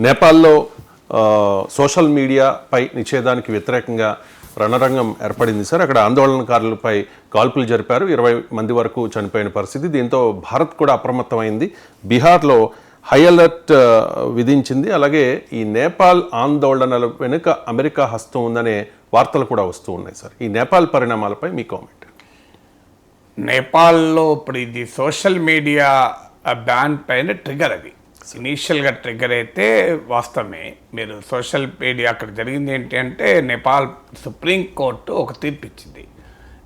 నేపాల్లో సోషల్ మీడియాపై నిషేధానికి వ్యతిరేకంగా రణరంగం ఏర్పడింది సార్. అక్కడ ఆందోళనకారులపై కాల్పులు జరిపారు. ఇరవై మంది వరకు చనిపోయిన పరిస్థితి. దీంతో భారత్ కూడా అప్రమత్తమైంది. బీహార్లో హై అలర్ట్ విధించింది. అలాగే ఈ నేపాల్ ఆందోళనల వెనుక అమెరికా హస్తం ఉందనే వార్తలు కూడా వస్తూ ఉన్నాయి సార్. ఈ నేపాల్ పరిణామాలపై మీ కామెంట్. నేపాల్లో ఇప్పుడు ఇది సోషల్ మీడియా బ్యాన్ పైన ట్రిగర్ అది. ఇనీషియల్గా ట్రిగ్గర్ అయితే వాస్తవమే. మీరు సోషల్ మీడియా అక్కడ జరిగింది ఏంటి అంటే నేపాల్ సుప్రీం కోర్టు ఒక తీర్పు ఇచ్చింది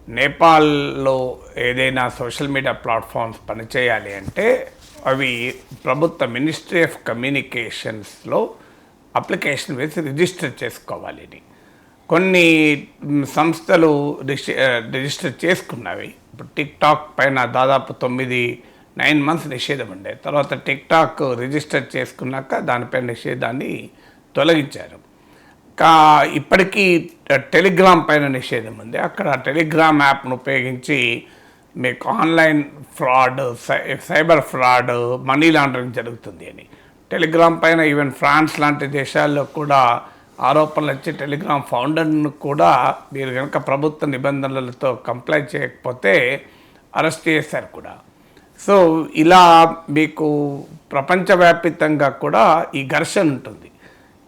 నేపాల్లో ఏదైనా సోషల్ మీడియా ప్లాట్ఫామ్స్ పనిచేయాలి అంటే అవి ప్రభుత్వ మినిస్ట్రీ ఆఫ్ కమ్యూనికేషన్స్లో అప్లికేషన్ వేసి రిజిస్టర్ చేసుకోవాలి కొన్ని సంస్థలు రిజిస్టర్ చేసుకున్నవి. ఇప్పుడు టిక్ టాక్ పైన దాదాపు తొమ్మిది నైన్ మంత్స్ నిషేధం ఉండే. తర్వాత టిక్టాక్ రిజిస్టర్ చేసుకున్నాక దానిపై నిషేధాన్ని తొలగించారు. కా ఇప్పటికీ టెలిగ్రామ్ పైన నిషేధం ఉంది. అక్కడ టెలిగ్రామ్ యాప్ను ఉపయోగించి మీకు ఆన్లైన్ ఫ్రాడ్ సై- సైబర్ ఫ్రాడ్ మనీ లాండరింగ్ జరుగుతుంది అని. టెలిగ్రామ్ పైన ఈవెన్ ఫ్రాన్స్ లాంటి దేశాల్లో కూడా ఆరోపణలు వచ్చి టెలిగ్రామ్ ఫౌండర్ను కూడా మీరు కనుక ప్రభుత్వ నిబంధనలతో కంప్లైంట్ చేయకపోతే అరెస్ట్ చేశారు కూడా. సో ఇలా మీకు ప్రపంచవ్యాపితంగా కూడా ఈ ఘర్షణ ఉంటుంది.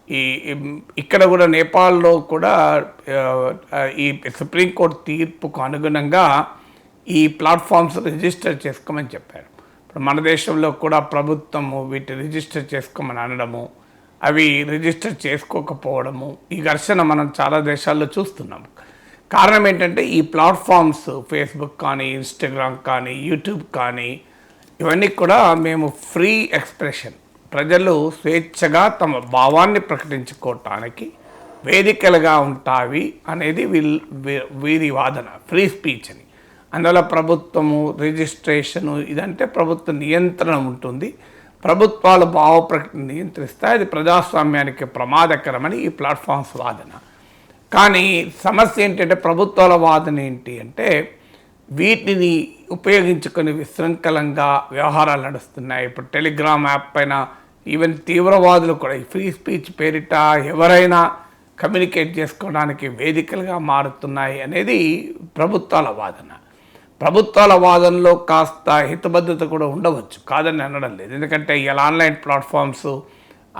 ఈ ఇక్కడ కూడా నేపాల్లో కూడా ఈ సుప్రీంకోర్టు తీర్పుకు అనుగుణంగా ఈ ప్లాట్ఫామ్స్ రిజిస్టర్ చేసుకోమని చెప్పారు. ఇప్పుడు మన దేశంలో కూడా ప్రభుత్వము వీటిని రిజిస్టర్ చేసుకోమని అనడము అవి రిజిస్టర్ చేసుకోకపోవడము ఈ ఘర్షణ మనం చాలా దేశాల్లో చూస్తున్నాము. కారణం ఏంటంటే ఈ ప్లాట్ఫామ్స్ ఫేస్బుక్ కానీ ఇన్స్టాగ్రామ్ కానీ యూట్యూబ్ కానీ ఇవన్నీ కూడా మేము ఫ్రీ ఎక్స్ప్రెషన్ ప్రజలు స్వేచ్ఛగా తమ భావాన్ని ప్రకటించుకోవటానికి వేదికలుగా ఉంటావి అనేది వీల్ వీరి వాదన ఫ్రీ స్పీచ్ అని. అందువల్ల ప్రభుత్వము రిజిస్ట్రేషను ఇదంటే ప్రభుత్వ నియంత్రణ ఉంటుంది. ప్రభుత్వాలు భావ ప్రకటన నియంత్రిస్తే అది ప్రజాస్వామ్యానికి ప్రమాదకరమని ఈ ప్లాట్ఫామ్స్ వాదన. కానీ సమస్య ఏంటంటే ప్రభుత్వాల వాదన ఏంటి అంటే వీటిని ఉపయోగించుకొని విశృంఖలంగా వ్యవహారాలు నడుస్తున్నాయి. ఇప్పుడు టెలిగ్రామ్ యాప్ పైన ఈవెన్ తీవ్రవాదులు కూడా ఫ్రీ స్పీచ్ పేరిట ఎవరైనా కమ్యూనికేట్ చేసుకోవడానికి వేదికలుగా మారుతున్నాయి అనేది ప్రభుత్వాల వాదన. ప్రభుత్వాల వాదనలో కాస్త హితబద్ధత కూడా ఉండవచ్చు. కాదని అనడం లేదు. ఎందుకంటే ఇలా ఆన్లైన్ ప్లాట్ఫామ్స్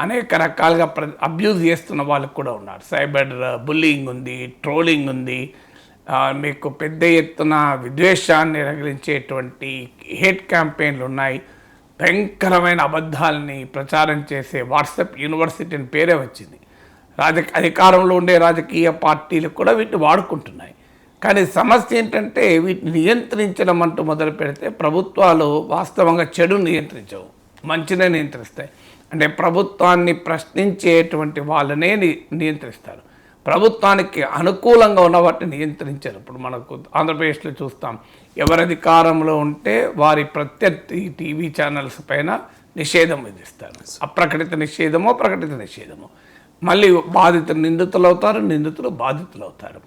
అనేక రకాలుగా ప్ర అబ్యూజ్ చేస్తున్న వాళ్ళు కూడా ఉన్నారు. సైబర్ బుల్లింగ్ ఉంది ట్రోలింగ్ ఉంది. మీకు పెద్ద ఎత్తున విద్వేషాన్ని రగిలించేటువంటి హేట్ క్యాంపెయిన్లు ఉన్నాయి. భయంకరమైన అబద్ధాలని ప్రచారం చేసే వాట్సాప్ యూనివర్సిటీ అని పేరే వచ్చింది. రాజ అధికారంలో ఉండే రాజకీయ పార్టీలు కూడా వీటిని వాడుకుంటున్నాయి. కానీ సమస్య ఏంటంటే వీటిని నియంత్రించడం అంటూ మొదలు పెడితే ప్రభుత్వాలు వాస్తవంగా చెడు నియంత్రించవు మంచినే నియంత్రిస్తాయి. అంటే ప్రభుత్వాన్ని ప్రశ్నించేటువంటి వాళ్ళనే ని- నియంత్రిస్తారు. ప్రభుత్వానికి అనుకూలంగా ఉన్న వాటిని నియంత్రించారు. ఇప్పుడు మనకు ఆంధ్రప్రదేశ్లో చూస్తాం. ఎవరి అధికారంలో ఉంటే వారి ప్రత్యర్థి టీవీ ఛానల్స్ పైన నిషేధం విధిస్తారు. అప్రకటిత నిషేధమో ప్రకటిత నిషేధమో. మళ్ళీ బాధితులు నిందితులు అవుతారు నిందితులు బాధితులు అవుతారు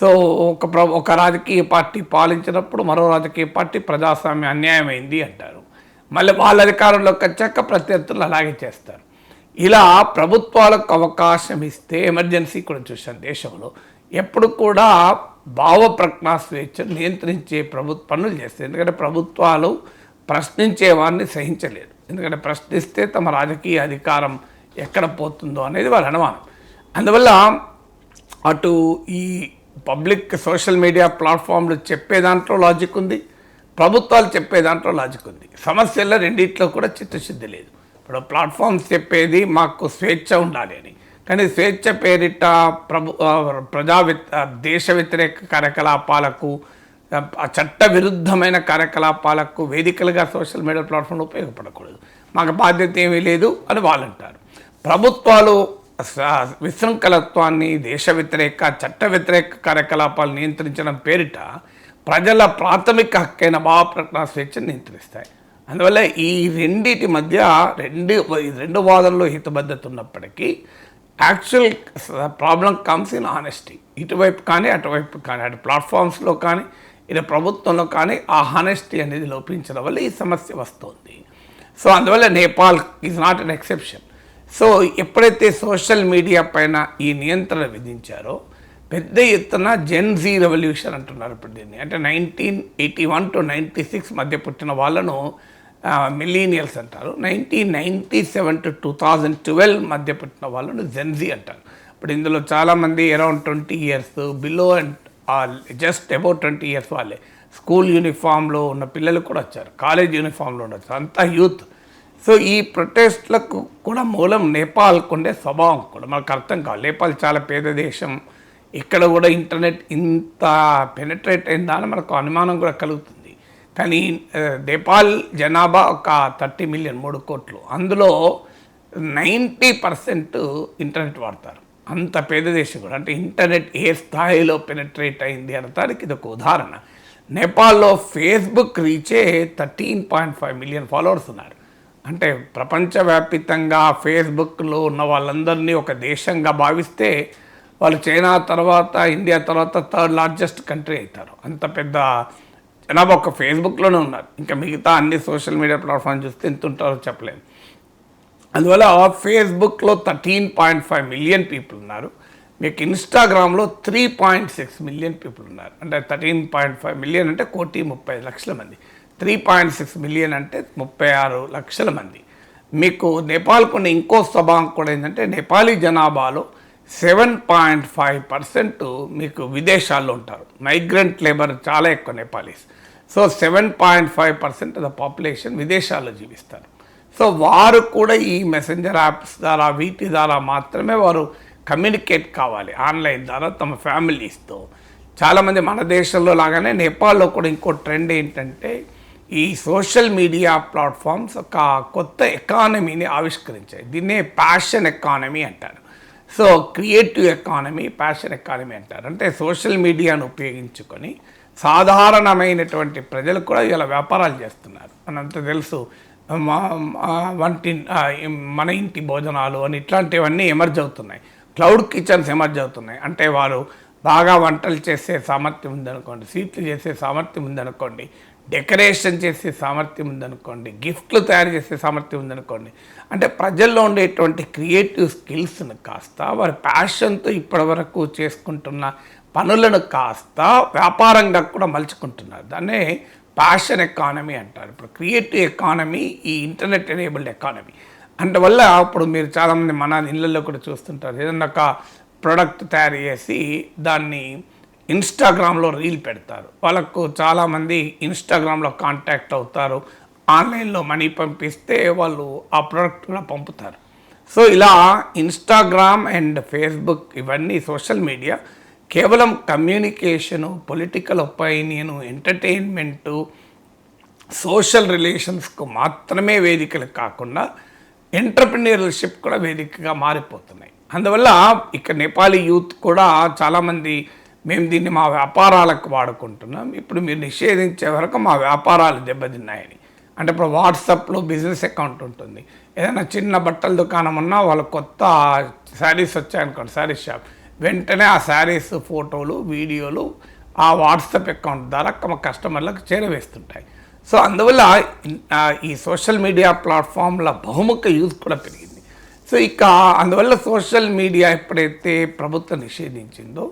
సో ఒక ప్ర ఒక రాజకీయ పార్టీ పాలించినప్పుడు మరో రాజకీయ పార్టీ ప్రజాస్వామ్య అన్యాయమైంది అంటారు. మళ్ళీ వాళ్ళ అధికారంలోకి వచ్చాక ప్రత్యర్థులు అలాగే చేస్తారు. ఇలా ప్రభుత్వాలకు అవకాశం ఇస్తే ఎమర్జెన్సీ కూడా చూశాను దేశంలో. ఎప్పుడు కూడా భావ ప్రజ్ఞా స్వేచ్ఛ నియంత్రించే ప్రభుత్వ పనులు చేస్తాయి ఎందుకంటే ప్రభుత్వాలు ప్రశ్నించే వారిని సహించలేదు. ఎందుకంటే ప్రశ్నిస్తే తమ రాజకీయ అధికారం ఎక్కడ పోతుందో అనేది వాళ్ళ అనుమానం. అందువల్ల అటు ఈ పబ్లిక్ సోషల్ మీడియా ప్లాట్ఫామ్లు చెప్పే దాంట్లో లాజిక్ ఉంది. ప్రభుత్వాలు చెప్పే దాంట్లో లాజిక్ ఉంది. సమస్యల్లో రెండిట్లో కూడా చిత్తశుద్ధి లేదు. ఇప్పుడు ప్లాట్ఫామ్స్ చెప్పేది మాకు స్వేచ్ఛ ఉండాలి అని. కానీ స్వేచ్ఛ పేరిట ప్రభు ప్రజా దేశ వ్యతిరేక కార్యకలాపాలకు చట్ట విరుద్ధమైన కార్యకలాపాలకు వేదికలుగా సోషల్ మీడియా ప్లాట్ఫామ్లు ఉపయోగపడకూడదు. మాకు బాధ్యత ఏమీ లేదు అని వాళ్ళు అంటారు. ప్రభుత్వాలు విశృంఖలత్వాన్ని దేశ వ్యతిరేక చట్ట వ్యతిరేక కార్యకలాపాలు నియంత్రించడం పేరిట ప్రజల ప్రాథమిక హక్కైన భావ ప్రకటన స్వేచ్ఛను నియంత్రిస్తాయి. అందువల్ల ఈ రెండిటి మధ్య రెండు ఈ రెండు వాదనలో హితబద్ధత ఉన్నప్పటికీ actual problem comes in honesty ఇటువైపు కానీ అటువైపు కానీ అటు ప్లాట్ఫామ్స్లో కానీ ఇటు ప్రభుత్వంలో కానీ ఆ హానెస్టీ అనేది లోపించడం వల్ల ఈ సమస్య వస్తుంది. సో అందువల్ల Nepal is not an exception so ఎప్పుడైతే సోషల్ మీడియా పైన ఈ నియంత్రణ విధించారో పెద్ద ఎత్తున జెన్ జీ రెవల్యూషన్ అంటున్నారు ఇప్పుడు దీన్ని. అంటే nineteen eighty one to ninety six మధ్య పుట్టిన వాళ్ళను మిలీనియల్స్ అంటారు. Nineteen ninety seven to two thousand twelve మధ్య పుట్టిన వాళ్ళను జెన్జీ అంటారు. ఇప్పుడు ఇందులో చాలామంది around twenty years below and just about twenty years వాళ్ళే. స్కూల్ యూనిఫామ్లో ఉన్న పిల్లలు కూడా వచ్చారు. కాలేజ్ యూనిఫామ్లో ఉండొచ్చు అంతా యూత్ సో ఈ ప్రొటెస్ట్లకు కూడా మూలం నేపాల్కు ఉండే స్వభావం కూడా. మనకు అర్థం కావాలి. నేపాల్ చాలా పేద దేశం. ఇక్కడ కూడా ఇంటర్నెట్ ఇంత పెనట్రేట్ అయిందా అని మనకు అనుమానం కూడా కలుగుతుంది. కానీ నేపాల్ జనాభా ఒక థర్టీ మిలియన్ మూడు కోట్లు. అందులో నైంటీ పర్సెంట్ ఇంటర్నెట్ వాడతారు. అంత పేద దేశం కూడా. అంటే ఇంటర్నెట్ ఏ స్థాయిలో పెనట్రేట్ అయింది అనడానికి ఇది ఒక ఉదాహరణ. నేపాల్లో Facebook రీచే thirteen point five million followers ఉన్నారు. అంటే ప్రపంచవ్యాపితంగా ఫేస్బుక్లో ఉన్న వాళ్ళందరినీ ఒక దేశంగా భావిస్తే వాళ్ళు చైనా తర్వాత ఇండియా తర్వాత థర్డ్ లార్జెస్ట్ కంట్రీ అవుతారు. అంత పెద్ద జనాభా ఒక ఫేస్బుక్లోనే ఉన్నారు. ఇంకా మిగతా అన్ని సోషల్ మీడియా ప్లాట్ఫామ్ చూస్తే ఎంత ఉంటారో చెప్పలేము అందువల్ల ఫేస్బుక్లో thirteen point five million people ఉన్నారు. మీకు ఇన్స్టాగ్రామ్లో three point six million people ఉన్నారు. అంటే థర్టీన్ పాయింట్ ఫైవ్ మిలియన్ అంటే కోటి ముప్పై లక్షల మంది. త్రీ పాయింట్ సిక్స్ మిలియన్ అంటే ముప్పై ఆరు లక్షల మంది. మీకు నేపాల్కున్న ఇంకో స్వభావం కూడా ఏంటంటే నేపాలీ జనాభాలో సెవెన్ పాయింట్ ఫైవ్ పర్సెంట్ మీకు విదేశాల్లో ఉంటారు. మైగ్రెంట్ లేబర్ చాలా ఎక్కువ Nepalis so seven point five percent the population విదేశాల్లో జీవిస్తారు. సో వారు కూడా ఈ మెసెంజర్ యాప్స్ ద్వారా వీటి ద్వారా మాత్రమే వారు కమ్యూనికేట్ కావాలి. ఆన్లైన్ ద్వారా తమ ఫ్యామిలీస్తో చాలామంది మన దేశంలో లాగానే నేపాల్లో కూడా ఇంకో ట్రెండ్ ఏంటంటే ఈ సోషల్ మీడియా ప్లాట్ఫామ్స్ ఒక కొత్త ఎకానమీని ఆవిష్కరించాయి. దీన్నే ప్యాషన్ ఎకానమీ అంటారు. So creative economy passion economy అంటారు. అంటే సోషల్ మీడియాను ఉపయోగించుకొని సాధారణమైనటువంటి ప్రజలు కూడా ఇలా వ్యాపారాలు చేస్తున్నారు. మనంత తెలుసు మా వంటి మన ఇంటి భోజనాలు అని ఇట్లాంటివన్నీ ఎమర్జ్ అవుతున్నాయి. క్లౌడ్ కిచెన్స్ ఎమర్జ్ అవుతున్నాయి. అంటే వారు బాగా వంటలు చేసే సామర్థ్యం ఉందనుకోండి స్వీట్లు చేసే సామర్థ్యం ఉందనుకోండి డెకరేషన్ చేసే సామర్థ్యం ఉందనుకోండి గిఫ్ట్లు తయారు చేసే సామర్థ్యం ఉందనుకోండి అంటే ప్రజల్లో ఉండేటువంటి క్రియేటివ్ స్కిల్స్ను కాస్త వారి ప్యాషన్తో ఇప్పటివరకు చేసుకుంటున్న పనులను కాస్త వ్యాపారంగా కూడా మలుచుకుంటున్నారు. దాన్నే ప్యాషన్ ఎకానమీ అంటారు. ఇప్పుడు క్రియేటివ్ ఎకానమీ ఈ ఇంటర్నెట్ ఎనేబుల్డ్ ఎకానమీ. అందువల్ల ఇప్పుడు మీరు చాలామంది మన ఇళ్ళల్లో కూడా చూస్తుంటారు. ఏదన్నా ఒక ప్రోడక్ట్ తయారు చేసి దాన్ని ఇన్స్టాగ్రామ్లో రీల్ పెడతారు. వాళ్ళకు చాలామంది ఇన్స్టాగ్రామ్లో కాంటాక్ట్ అవుతారు. ఆన్లైన్లో మనీ పంపిస్తే వాళ్ళు ఆ ప్రోడక్ట్ కూడా పంపుతారు. సో ఇలా ఇన్స్టాగ్రామ్ అండ్ ఫేస్బుక్ ఇవన్నీ సోషల్ మీడియా కేవలం communication political opinion entertainment social రిలేషన్స్కు మాత్రమే వేదికలు కాకుండా ఎంటర్ప్రినర్షిప్ కూడా వేదికగా మారిపోతున్నాయి. అందువల్ల ఇక్కడ నేపాలీ యూత్ కూడా చాలామంది మేము దీన్ని మా వ్యాపారాలకు వాడుకుంటున్నాం. ఇప్పుడు మీరు నిషేధించే వరకు మా వ్యాపారాలు దెబ్బతిన్నాయని. అంటే ఇప్పుడు వాట్సాప్లో బిజినెస్ అకౌంట్ ఉంటుంది. ఏదైనా చిన్న బట్టల దుకాణం ఉన్నా వాళ్ళు కొత్త శారీస్ వచ్చాయనుకోండి శారీస్ షాప్. వెంటనే ఆ శారీస్ ఫోటోలు వీడియోలు ఆ వాట్సాప్ అకౌంట్ ద్వారా తమ కస్టమర్లకు చేరవేస్తుంటాయి. సో అందువల్ల ఈ సోషల్ మీడియా ప్లాట్ఫామ్ల బహుముఖ యూజ్ కూడా పెరిగింది. సో ఇక అందువల్ల సోషల్ మీడియా ఎప్పుడైతే ప్రభుత్వం నిషేధించిందో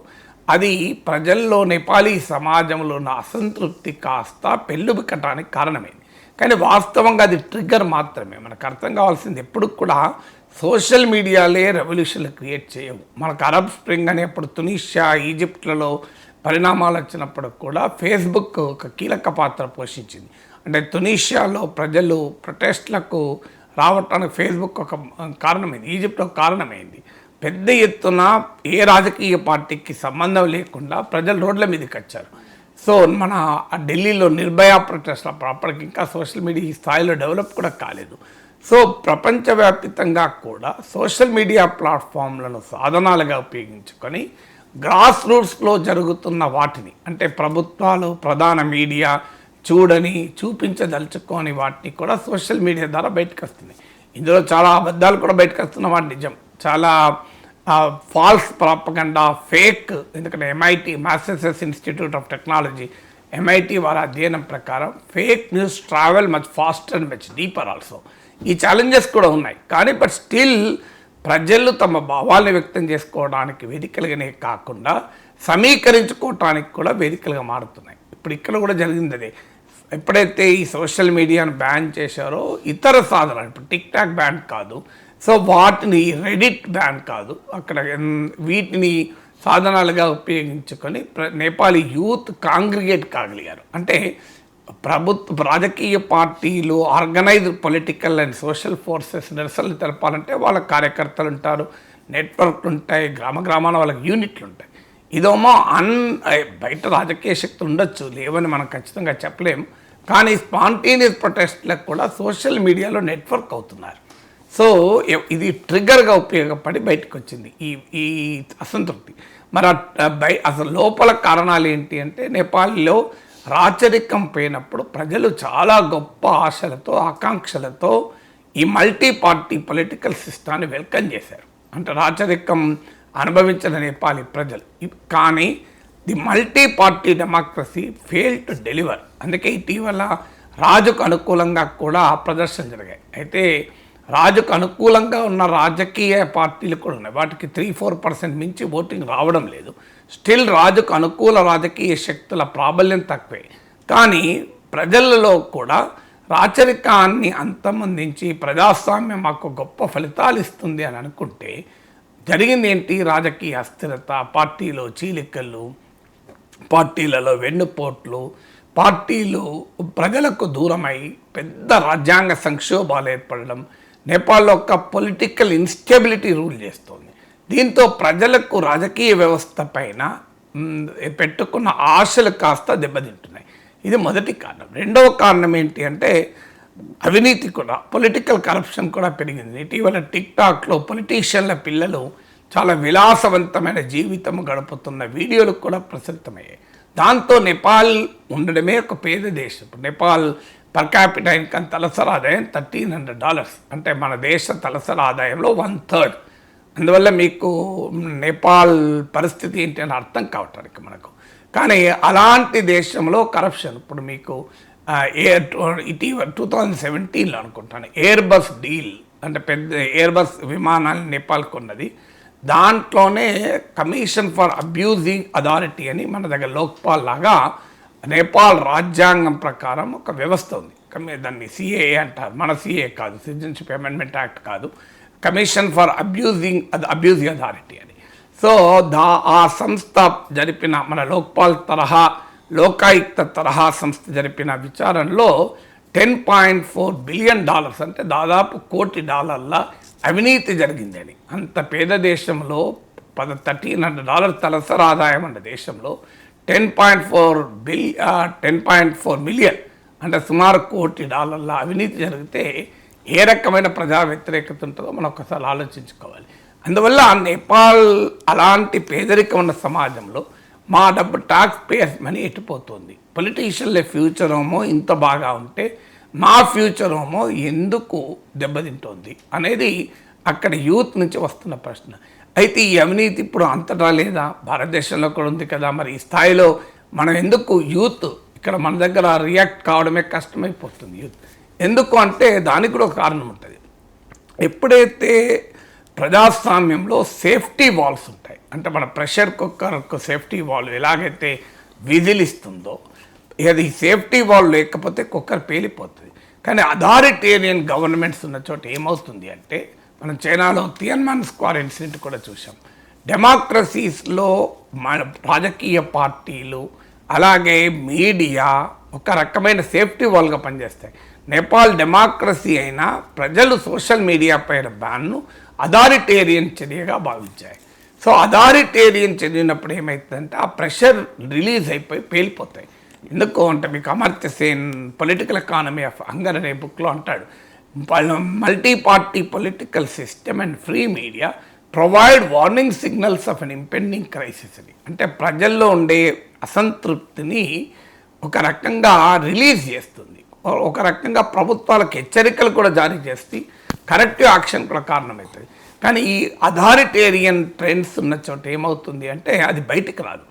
అది ప్రజల్లో నేపాలీ సమాజంలో ఉన్న అసంతృప్తి కాస్త పెళ్ళుబిక్కటానికి కారణమైంది. కానీ వాస్తవంగా అది ట్రిగ్గర్ మాత్రమే. మనకు అర్థం కావాల్సింది ఎప్పుడు కూడా సోషల్ మీడియాలే రెవల్యూషన్లు క్రియేట్ చేయవు. మనకు అరబ్ స్ప్రింగ్ అనేప్పుడు తునీషియా ఈజిప్ట్లలో పరిణామాలు వచ్చినప్పుడు కూడా ఫేస్బుక్ ఒక కీలక పాత్ర పోషించింది. అంటే తునీషియాలో ప్రజలు ప్రొటెస్ట్లకు రావటానికి ఫేస్బుక్ ఒక కారణమైంది ఈజిప్ట్ ఒక కారణమైంది. పెద్ద ఎత్తున ఏ రాజకీయ పార్టీకి సంబంధం లేకుండా ప్రజలు రోడ్ల మీదకి వచ్చారు. సో మన ఆ ఢిల్లీలో నిర్భయ ప్రొటెస్ట్ ప్రాపర్కి అప్పటికి ఇంకా సోషల్ మీడియా ఈ స్థాయిలో డెవలప్ కూడా కాలేదు. సో ప్రపంచవ్యాప్తంగా కూడా సోషల్ మీడియా ప్లాట్ఫామ్లను సాధనాలుగా ఉపయోగించుకొని గ్రాస్ రూట్స్లో జరుగుతున్న వాటిని అంటే ప్రభుత్వాలు ప్రధాన మీడియా చూడని చూపించదలుచుకోని వాటిని కూడా సోషల్ మీడియా ద్వారా బయటకు వస్తున్నాయి. ఇందులో చాలా అబద్ధాలు కూడా బయటకు వస్తున్న వాటి నిజం. చాలా ఫాల్స్ ప్రాపగండా ఫేక్ ఎందుకంటే MIT Massachusetts Institute of Technology MIT వారి అధ్యయనం ప్రకారం fake news travel much fast and much deeper also ఈ ఛాలెంజెస్ కూడా ఉన్నాయి. కానీ బట్ స్టిల్ ప్రజలు తమ భావాలను వ్యక్తం చేసుకోవడానికి వేదికలుగానే కాకుండా సమీకరించుకోవటానికి కూడా వేదికలుగా మారుతున్నాయి. ఇప్పుడు ఇక్కడ కూడా జరిగింది అదే. ఎప్పుడైతే ఈ సోషల్ మీడియాను బ్యాన్ చేశారో ఇతర సాధనాలు ఇప్పుడు టిక్ టాక్ బ్యాన్ కాదు సో వాటిని రెడిట్ బ్యాన్ కాదు. అక్కడ ఎన్- వీటిని సాధనాలుగా ఉపయోగించుకొని ప్ర- నేపాలీ యూత్ కాంగ్రిగేట్ కాగలిగారు. అంటే ప్రభుత్వ రాజకీయ పార్టీలు organised political and social forces నిరసనలు తెలపాలంటే వాళ్ళ కార్యకర్తలు ఉంటారు నెట్వర్క్లు ఉంటాయి గ్రామ గ్రామాల వాళ్ళకి యూనిట్లు ఉంటాయి. ఇదేమో అన్ బయట రాజకీయ శక్తులు ఉండొచ్చు లేవని మనం ఖచ్చితంగా చెప్పలేం. కానీ స్పాంటేనియస్ ప్రొటెస్ట్లకు కూడా సోషల్ మీడియాలో నెట్వర్క్ అవుతున్నారు. సో ఇది ట్రిగ్గర్గా ఉపయోగపడి బయటకు వచ్చింది ఈ ఈ అసంతృప్తి. మరి బై అసలు లోపల కారణాలు ఏంటి అంటే నేపాల్లో రాచరికం పోయినప్పుడు ప్రజలు చాలా గొప్ప ఆశలతో ఆకాంక్షలతో ఈ మల్టీ పార్టీ పొలిటికల్ సిస్టాన్ని వెల్కమ్ చేశారు. అంటే రాచరికం అనుభవించిన నేపాలి ప్రజలు. కానీ the multi party democracy fail to deliver. అందుకే ఇటీవల రాజుకు అనుకూలంగా కూడా ప్రదర్శన జరిగాయి. అయితే రాజుకు అనుకూలంగా ఉన్న రాజకీయ పార్టీలు కూడా ఉన్నాయి. వాటికి త్రీ ఫోర్ పర్సెంట్ మించి ఓటింగ్ రావడం లేదు. స్టిల్ రాజుకు అనుకూల రాజకీయ శక్తుల ప్రాబల్యం తక్కువే. కానీ ప్రజలలో కూడా రాచరికాన్ని అంతమొందించి ప్రజాస్వామ్యం మాకు గొప్ప ఫలితాలు ఇస్తుంది అని అనుకుంటే జరిగింది ఏంటి? రాజకీయ అస్థిరత పార్టీలో చీలికలు పార్టీలలో వెన్నుపోట్లు పార్టీలు ప్రజలకు దూరమై పెద్ద రాజ్యాంగ సంక్షోభాలు ఏర్పడడం నేపాల్లో ఒక పొలిటికల్ ఇన్స్టెబిలిటీ రూల్ చేస్తోంది. దీంతో ప్రజలకు రాజకీయ వ్యవస్థ పైన పెట్టుకున్న ఆశలు కాస్త దెబ్బతింటున్నాయి. ఇది మొదటి కారణం. రెండవ కారణం ఏంటి అంటే అవినీతి కూడా పొలిటికల్ కరప్షన్ కూడా పెరిగింది. ఇటీవల టిక్టాక్లో పొలిటీషియన్ల పిల్లలు చాలా విలాసవంతమైన జీవితం గడుపుతున్న వీడియోలు కూడా ప్రసిద్ధమయ్యాయి దాంతో నేపాల్ ఉండడమే ఒక పేద దేశం. నేపాల్ పర్ క్యాపిటల్ ఇన్కమ్ తలసరి ఆదాయం థర్టీన్ హండ్రెడ్ డాలర్స్ అంటే మన దేశ తలసరి ఆదాయంలో వన్ థర్డ్ అందువల్ల మీకు నేపాల్ పరిస్థితి ఏంటి అని అర్థం కావటానికి మనకు. కానీ అలాంటి దేశంలో కరప్షన్ ఇప్పుడు మీకు ఎయిర్ ఇటీవల టూ థౌజండ్ సెవెంటీన్లో అనుకుంటాను. ఎయిర్ బస్ డీల్ అంటే పెద్ద ఎయిర్ బస్ విమానాలు నేపాల్ కొన్నది. దాంట్లోనే కమిషన్ ఫర్ అబ్యూజింగ్ అథారిటీ అని మన దగ్గర లోక్పాల్ లాగా నేపాల్ రాజ్యాంగం ప్రకారం ఒక వ్యవస్థ ఉంది. దాన్ని సిఏఏ అంటారు. మన సిఏ కాదు. సిటిజన్షిప్ అమెండ్మెంట్ యాక్ట్ కాదు. Commission for abusing abusing authority అని. సో దా ఆ సంస్థ జరిపిన మన లోక్పాల్ తరహా లోకాయుక్త తరహా సంస్థ జరిపిన విచారణలో ten point four billion dollars అంటే దాదాపు కోటి డాలర్ల అవినీతి జరిగిందని అంత పేద దేశంలో పద థర్టీన్ హండ్రెడ్ డాలర్ తలసరి ఆదాయం అన్న దేశంలో ten point four bill ten point four million అంటే సుమారు కోటి డాలర్ల అవినీతి జరిగితే ఏ రకమైన ప్రజా వ్యతిరేకత ఉంటుందో మనం ఒకసారి ఆలోచించుకోవాలి. అందువల్ల నేపాల్ అలాంటి పేదరికం ఉన్న సమాజంలో మా డబ్బు టాక్స్ పేయర్స్ మనీ ఎట్టిపోతుంది? పొలిటీషియన్ల ఫ్యూచర్ ఏమో ఇంత బాగా ఉంటే మా ఫ్యూచర్ ఏమో ఎందుకు దెబ్బతింటోంది? అనేది అక్కడ యూత్ నుంచి వస్తున్న ప్రశ్న. అయితే ఈ అవినీతి ఇప్పుడు అంతటా లేదా? భారతదేశంలో కూడా ఉంది కదా. మరి ఈ స్థాయిలో మనం ఎందుకు యూత్ ఇక్కడ మన దగ్గర రియాక్ట్ కావడమే కష్టమైపోతుంది యూత్. ఎందుకు అంటే దానికి కూడా ఒక కారణం ఉంటుంది. ఎప్పుడైతే ప్రజాస్వామ్యంలో సేఫ్టీ వాల్స్ ఉంటాయి అంటే మన ప్రెషర్ కుక్కర్కు సేఫ్టీ వాల్ ఎలాగైతే విధిలిస్తుందో అది సేఫ్టీ వాల్ లేకపోతే కుక్కర్ పేలిపోతుంది. కానీ అథారిటేరియన్ గవర్నమెంట్స్ ఉన్న చోట ఏమవుతుంది అంటే మనం చైనాలో తియన్మన్ స్క్వార్ ఇన్సిడెంట్ కూడా చూసాం డెమోక్రసీస్లో మన రాజకీయ పార్టీలు అలాగే మీడియా ఒక రకమైన సేఫ్టీ వాల్గా పనిచేస్తాయి. నేపాల్ డెమోక్రసీ అయినా ప్రజలు సోషల్ మీడియా పైన బ్యాన్ను అథారిటేరియన్ చర్యగా భావించాయి. సో అథారిటేరియన్ చదివినప్పుడు ఏమవుతుందంటే ఆ ప్రెషర్ రిలీజ్ అయిపోయి పేలిపోతాయి. ఎందుకు అంటే మీకు Amartya Sen political economy of hunger అనే బుక్లో అంటాడు. Multi party political system and free media provide warning signals of an impending crisis అని. అంటే ప్రజల్లో ఉండే అసంతృప్తిని ఒక రకంగా రిలీజ్ చేస్తుంది. ఒక రకంగా ప్రభుత్వాలకు హెచ్చరికలు కూడా జారీ చేస్తే కరెక్టివ్ యాక్షన్ కూడా కారణమవుతుంది. కానీ ఈ అథారిటేరియన్ ట్రెండ్స్ ఉన్న చోట ఏమవుతుంది అంటే అది బయటికి రాదు.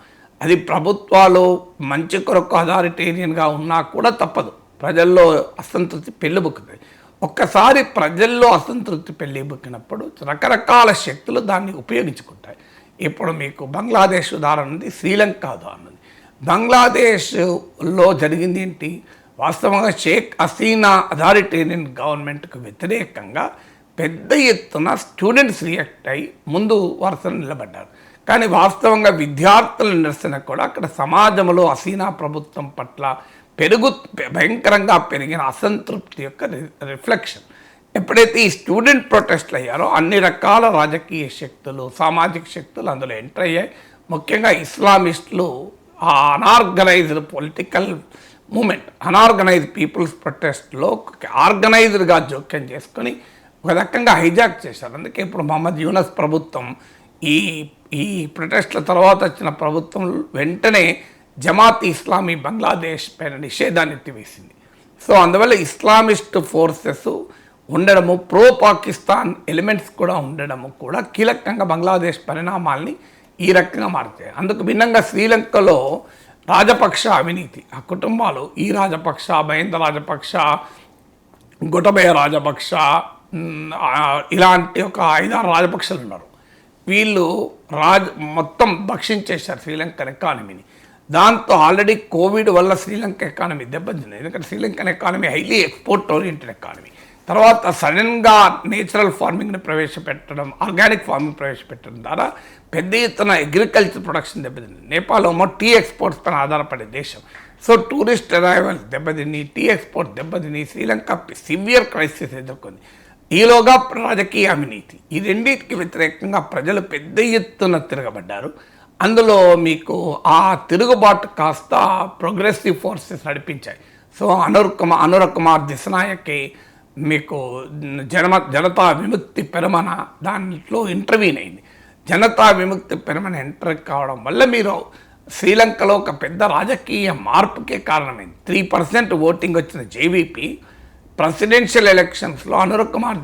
అది ప్రభుత్వాలు మంచి కొరకు అథారిటేరియన్గా ఉన్నా కూడా తప్పదు. ప్రజల్లో అసంతృప్తి పెళ్ళిబుక్కుతుంది ఒక్కసారి ప్రజల్లో అసంతృప్తి పెళ్ళిబుక్కినప్పుడు రకరకాల శక్తులు దాన్ని ఉపయోగించుకుంటాయి. ఇప్పుడు మీకు బంగ్లాదేశ్ ఉదాహరణ ఉంది శ్రీలంక ఉదాహరణ ఉంది. బంగ్లాదేశ్లో జరిగింది ఏంటి? వాస్తవంగా షేక్ హసీనా అథారిటేరియన్ గవర్నమెంట్కు వ్యతిరేకంగా పెద్ద ఎత్తున స్టూడెంట్స్ రియాక్ట్ అయ్యి ముందు వరుసను నిలబడ్డారు. కానీ వాస్తవంగా విద్యార్థుల నిరసన కూడా అక్కడ సమాజంలో హసీనా ప్రభుత్వం పట్ల పెరుగు భయంకరంగా పెరిగిన అసంతృప్తి యొక్క రిఫ్లెక్షన్. ఎప్పుడైతే ఈ స్టూడెంట్ ప్రొటెస్ట్లు అయ్యారో అన్ని రకాల రాజకీయ శక్తులు సామాజిక శక్తులు అందులో ఎంటర్ అయ్యాయి. ముఖ్యంగా ఇస్లామిస్టులు ఆ unorganised political movement unorganised peoples ప్రొటెస్ట్లో ఆర్గనైజ్డ్గా జోక్యం చేసుకొని ఒక రకంగా హైజాక్ చేశారు. అందుకే ఇప్పుడు మహమ్మద్ యూనస్ ప్రభుత్వం ఈ ఈ ప్రొటెస్ట్ల తర్వాత వచ్చిన ప్రభుత్వం వెంటనే జమాత్ ఇస్లామీ బంగ్లాదేశ్ పైన నిషేధాన్ని ఎత్తివేసింది. సో అందువల్ల ఇస్లామిస్ట్ ఫోర్సెస్ ఉండడము ప్రో పాకిస్తాన్ ఎలిమెంట్స్ కూడా ఉండడము కూడా కీలకంగా బంగ్లాదేశ్ పరిణామాల్ని ఈ రకంగా మారుతాయి అందుకు భిన్నంగా శ్రీలంకలో రాజపక్ష అవినీతి ఆ కుటుంబాలు ఈ రాజపక్ష మహేంద్ర రాజపక్ష గొటబయ రాజపక్ష ఇలాంటి ఒక ఐదారు రాజపక్షలు ఉన్నారు. వీళ్ళు రాజ్ మొత్తం భక్షించేశారు శ్రీలంకన్ ఎకానమీని. దాంతో ఆల్రెడీ కోవిడ్ వల్ల శ్రీలంక ఎకానమీ దెబ్బతింది. ఎందుకంటే Sri Lankan economy highly export oriented economy తర్వాత సడన్గా నేచురల్ ఫార్మింగ్ని ప్రవేశపెట్టడం ఆర్గానిక్ ఫార్మింగ్ ప్రవేశపెట్టడం ద్వారా పెద్ద ఎత్తున అగ్రికల్చర్ ప్రొడక్షన్ దెబ్బతింది. నేపాల్ ఏమో టీ ఎక్స్పోర్ట్స్ పైన ఆధారపడే దేశం. సో టూరిస్ట్ అరైవల్స్ దెబ్బతిని టీ ఎక్స్పోర్ట్ దెబ్బతిని శ్రీలంక సివియర్ క్రైసిస్ ఎదుర్కొంది. ఈలోగా రాజకీయ అవినీతి. ఈ రెండింటికి వ్యతిరేకంగా ప్రజలు పెద్ద ఎత్తున తిరగబడ్డారు. అందులో మీకు ఆ తిరుగుబాటు కాస్త ప్రోగ్రెసివ్ ఫోర్సెస్ నడిపించాయి. సో అనుర్ కుమార్ అనుర కుమార్ దిశనాయకి మీకు జనమ జనతా విముక్తి పెరమన దాంట్లో ఇంటర్వ్యూన్ అయింది. జనతా విముక్తి పెరమన ఎంటర్ కావడం వల్ల మీరు శ్రీలంకలో ఒక పెద్ద రాజకీయ మార్పుకే కారణమైంది. త్రీ పర్సెంట్ ఓటింగ్ వచ్చిన జేవీపీ ప్రెసిడెన్షియల్ ఎలక్షన్స్లో Anura Kumara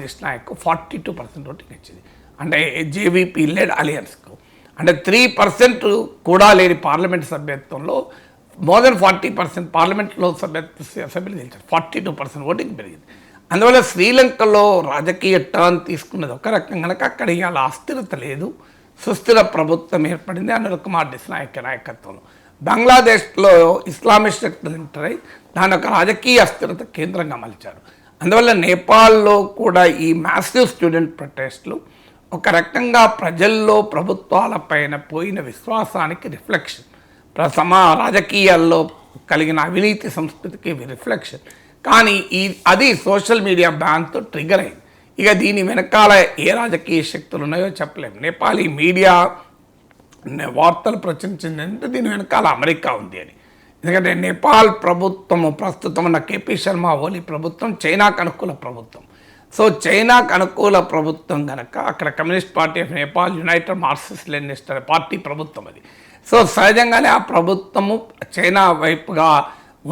forty two percent voting వచ్చింది. అంటే జేవీపీ లెడ్ అలియన్స్కు అంటే త్రీ పర్సెంట్ కూడా లేని పార్లమెంట్ సభ్యత్వంలో మోర్ దెన్ ఫార్టీ పర్సెంట్ పార్లమెంట్లో సభ్యత్వ సభ్యులు గెలిచారు ఫార్టీ టూ పర్సెంట్ ఓటింగ్ పెరిగింది. అందువల్ల శ్రీలంకలో రాజకీయ టర్న్ తీసుకున్నది ఒక రకం కనుక అక్కడ ఇవాళ అస్థిరత లేదు. సుస్థిర ప్రభుత్వం ఏర్పడింది అనురగ్ కుమార్ దిస్నాయక్ నాయకత్వంలో. బంగ్లాదేశ్లో ఇస్లామిక్ శక్తులు ఎంటర్ అయి దాని ఒక రాజకీయ అస్థిరత కేంద్రంగా మలిచారు. అందువల్ల నేపాల్లో కూడా ఈ మ్యాసివ్ స్టూడెంట్ ప్రొటెస్ట్లు ఒక రకంగా ప్రజల్లో ప్రభుత్వాలపైన పోయిన విశ్వాసానికి రిఫ్లెక్షన్. ప్రసమా రాజకీయాల్లో కలిగిన అవినీతి సంస్కృతికి రిఫ్లెక్షన్. కానీ ఈ అది సోషల్ మీడియా బ్యాన్తో ట్రిగర్ అయింది. ఇక దీని వెనకాల ఏ రాజకీయ శక్తులు ఉన్నాయో చెప్పలేము నేపాలీ మీడియా వార్తలు ప్రచురించిందంటే దీని వెనకాల అమెరికా ఉంది అని. ఎందుకంటే నేపాల్ ప్రభుత్వము ప్రస్తుతం ఉన్న కేపీ శర్మ ఓలీ ప్రభుత్వం చైనాకు అనుకూల ప్రభుత్వం. సో చైనాకు అనుకూల ప్రభుత్వం కనుక అక్కడ Communist Party of Nepal United Marxist Leninist అనే పార్టీ ప్రభుత్వం అది. సో సహజంగానే ఆ ప్రభుత్వము చైనా వైపుగా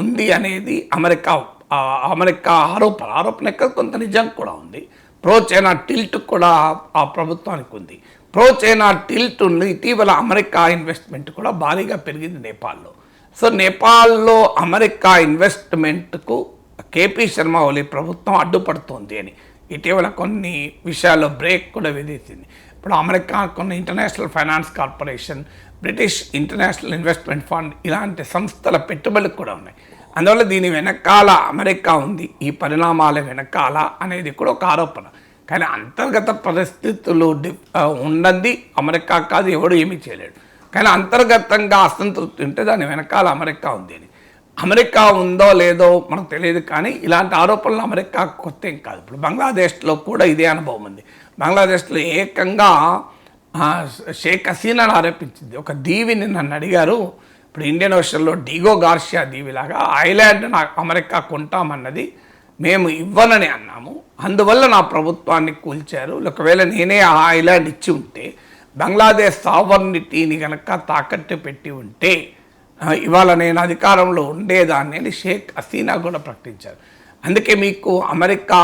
ఉంది అనేది అమెరికా అమెరికా ఆరోపణ ఆరోపణ ఎక్కడ కొంత నిజం కూడా ఉంది. ప్రో చైనా టిల్ట్ కూడా ఆ ప్రభుత్వానికి ఉంది. ప్రో చైనా టిల్ట్ ఉంది ఇటీవల అమెరికా ఇన్వెస్ట్మెంట్ కూడా భారీగా పెరిగింది నేపాల్లో. సో నేపాల్లో అమెరికా ఇన్వెస్ట్మెంట్కు కేపీ శర్మ ఓలీ ప్రభుత్వం అడ్డుపడుతోంది అని. ఇటీవల కొన్ని విషయాల్లో బ్రేక్ కూడా విధించింది. ఇప్పుడు అమెరికా కొన్ని International Finance Corporation British International Investment fund ఇలాంటి సంస్థల పెట్టుబడులు కూడా ఉన్నాయి. అందువల్ల దీని వెనకాల అమెరికా ఉంది ఈ పరిణామాల వెనకాల అనేది కూడా ఒక ఆరోపణ. కానీ అంతర్గత పరిస్థితులు ఉన్నది అమెరికా కాదు ఎవడు ఏమీ చేయలేడు. కానీ అంతర్గతంగా అసంతృప్తి ఉంటే దాని వెనకాల అమెరికా ఉంది అని. అమెరికా ఉందో లేదో మనకు తెలియదు కానీ ఇలాంటి ఆరోపణలు అమెరికా కొత్త ఏం కాదు. ఇప్పుడు బంగ్లాదేశ్లో కూడా ఇదే అనుభవం ఉంది. బంగ్లాదేశ్లో ఏకంగా షేక్ హసీనాను ఆరోపించింది. ఒక దీవిని నన్ను అడిగారు ఇప్పుడు ఇండియన్ ఓషన్లో డిగో గార్షియా దీవిలాగా ఐలాండ్ నా అమెరికా కొంటామన్నది మేము ఇవ్వనని అన్నాము. అందువల్ల నా ప్రభుత్వాన్ని కూల్చారు. ఒకవేళ నేనే ఆ ఐలాండ్ ఇచ్చి ఉంటే బంగ్లాదేశ్ సావర్నిటీని కనుక తాకట్టు పెట్టి ఉంటే ఇవాళ నేను అధికారంలో ఉండేదాన్ని అని షేక్ హసీనా కూడా ప్రకటించారు. అందుకే మీకు అమెరికా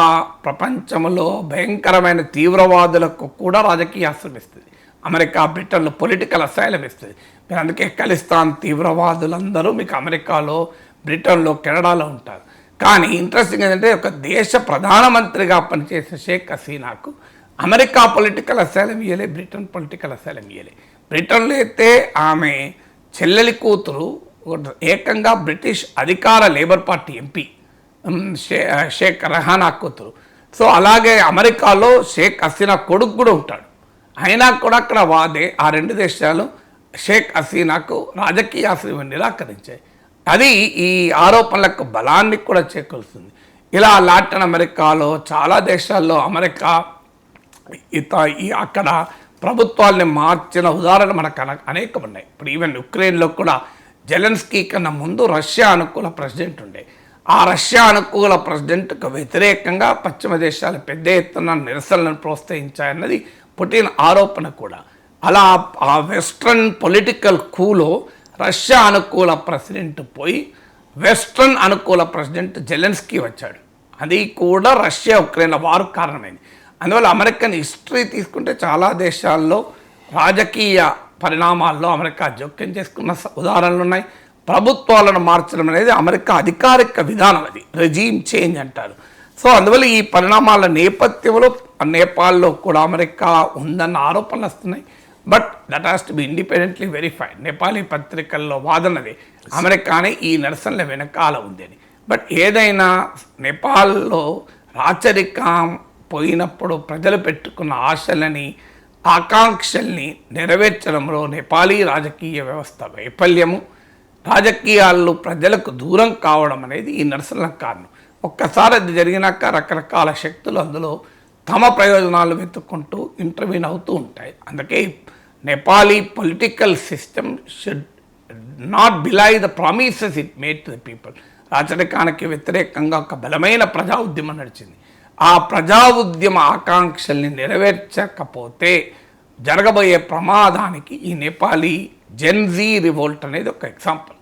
ప్రపంచంలో భయంకరమైన తీవ్రవాదులకు కూడా రాజకీయ ఆశ్రయం ఇస్తుంది. అమెరికా బ్రిటన్లో పొలిటికల్ అసైలం ఇస్తుంది. మీరు అందుకే ఖలిస్తాన్ తీవ్రవాదులందరూ మీకు అమెరికాలో బ్రిటన్లో కెనడాలో ఉంటారు. కానీ ఇంట్రెస్టింగ్ ఏంటంటే ఒక దేశ ప్రధానమంత్రిగా పనిచేసే షేక్ హసీనాకు అమెరికా పొలిటికల్ అసైలం ఇయ్యలే బ్రిటన్ పొలిటికల్ అసైలం ఇయ్యలే. బ్రిటన్లో అయితే ఆమె చెల్లెలి కూతురు ఏకంగా బ్రిటిష్ అధికార లేబర్ పార్టీ ఎంపీ షే- షేక్ రహానా కూతురు. సో అలాగే అమెరికాలో షేక్ హసీనా కొడుకు కూడా ఉంటాడు. అయినా కూడా అక్కడ వాదే ఆ రెండు దేశాలు షేక్ హసీనాకు రాజకీయ ఆశ్రయం నిరాకరించాయి. అది ఈ ఆరోపణలకు బలాన్ని కూడా చేకూరుస్తుంది. ఇలా లాటిన్ అమెరికాలో చాలా దేశాల్లో అమెరికా ఇత ఈ అక్కడ ప్రభుత్వాల్ని మార్చిన ఉదాహరణ మనకు అన- అనేకం ఉన్నాయి ఇప్పుడు ఈవెన్ ఉక్రెయిన్లో కూడా జెలెన్స్కీ కన్నా ముందు రష్యా అనుకూల ప్రెసిడెంట్ ఉండే. ఆ రష్యా అనుకూల ప్రెసిడెంట్కు వ్యతిరేకంగా పశ్చిమ దేశాలు పెద్ద ఎత్తున నిరసనలను ప్రోత్సహించాయన్నది పుటిన్ ఆరోపణ కూడా. అలా ఆ వెస్ట్రన్ పొలిటికల్ కూలో రష్యా అనుకూల ప్రెసిడెంట్ పోయి వెస్ట్రన్ అనుకూల ప్రెసిడెంట్ జెలెన్స్కీ వచ్చాడు. అది కూడా రష్యా ఉక్రెయిన్ల వారు కారణమైంది. అందువల్ల అమెరికన్ హిస్టరీ తీసుకుంటే చాలా దేశాల్లో రాజకీయ పరిణామాల్లో అమెరికా జోక్యం చేసుకున్న ఉదాహరణలు ఉన్నాయి. ప్రభుత్వాలను మార్చడం అనేది అమెరికా అధికారిక విధానం అది. రెజీమ్ చేంజ్ అంటారు. సో అందువల్ల ఈ పరిణామాల నేపథ్యంలో నేపాల్లో కూడా అమెరికా ఉందన్న ఆరోపణలు వస్తున్నాయి. But that has to be independently verified. Nepali పత్రికల్లో వాదనది అమెరికానే ఈ నిరసనల వెనకాల ఉంది అని. బట్ ఏదైనా నేపాల్లో రాచరికం పోయినప్పుడు ప్రజలు పెట్టుకున్న ఆశలని ఆకాంక్షల్ని నెరవేర్చడంలో నేపాలీ రాజకీయ వ్యవస్థ వైఫల్యము. రాజకీయాల్లో ప్రజలకు దూరం కావడం అనేది ఈ నిరసన కారణం. ఒక్కసారి అది జరిగినాక రకరకాల శక్తులు అందులో తమ ప్రయోజనాలు వెతుక్కుంటూ ఇంటర్వ్యూన్ అవుతూ ఉంటాయి. అందుకే Nepali political system should not belie the promises it made to the people. రాచరికానికి వ్యతిరేకంగా ఒక బలమైన ప్రజా ఉద్యమం నడిచింది. ఆ ప్రజా ఉద్యమ ఆకాంక్షల్ని నెరవేర్చకపోతే జరగబోయే ప్రమాదానికి ఈ నేపాలీ జెన్జీ రివోల్ట్ అనేది ఒక ఎగ్జాంపుల్.